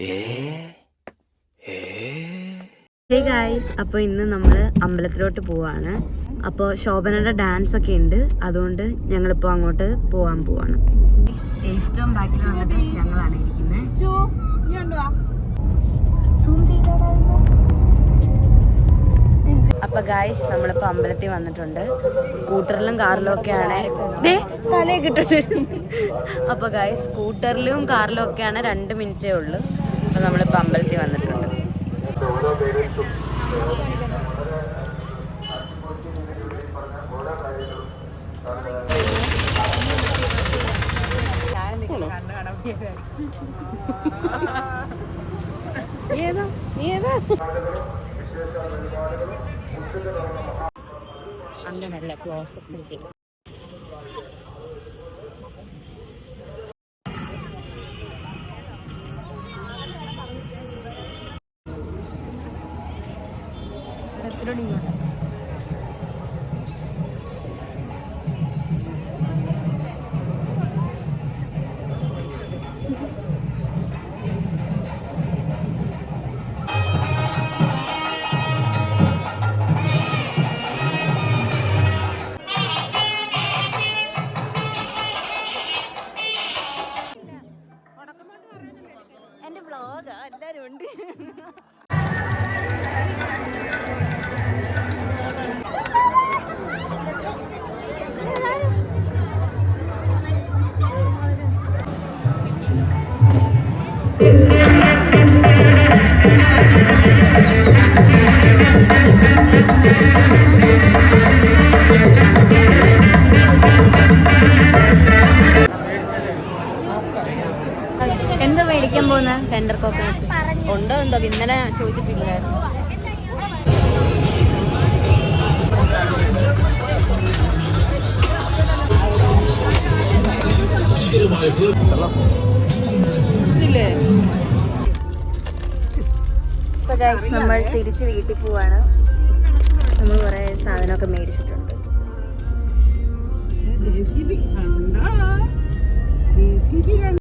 Hey guys അപ്പോൾ ഇന്ന് നമ്മൾ അമ്പലത്തിലോട്ട് പോവാണ്. അപ്പോൾ ശോഭനയുടെ ഡാൻസ് ഒക്കെ ഉണ്ട്. അതുകൊണ്ട് ഞങ്ങളിപ്പോൾ അങ്ങോട്ട് പോവാൻ പോവാണ്. ഏറ്റവും ബാക്കിൽ വന്നിട്ട് ഞങ്ങളാണ് ഇരിക്കുന്നത് അപ്പൊ ഗായ്സ് നമ്മളിപ്പോ അമ്പലത്തിൽ വന്നിട്ടുണ്ട്. സ്കൂട്ടറിലും കാറിലും ഒക്കെയാണ്. ദേ തലേ കിട്ടുന്നുണ്ട് അപ്പൊ ഗായ്സ് സ്കൂട്ടറിലും കാറിലും ഒക്കെയാണ് രണ്ട് മിനിറ്റേ ഉള്ളൂ. അപ്പൊ നമ്മളിപ്പോ അമ്പലത്തിൽ വന്നിട്ടുണ്ട്. അങ്ങനല്ല ക്ലോസ് അപ്പ് എന്റെ വ്ളോഗ് എല്ലാവരും ഉണ്ട്. ടെൻഡർ ഉണ്ടോ എന്തോ? ഇന്നലെ ചോദിച്ചിട്ടില്ലായിരുന്നു. നമ്മൾ തിരിച്ച് വീട്ടിൽ പോവാണ്. നമ്മൾ കുറെ സാധനമൊക്കെ മേടിച്ചിട്ടുണ്ട്.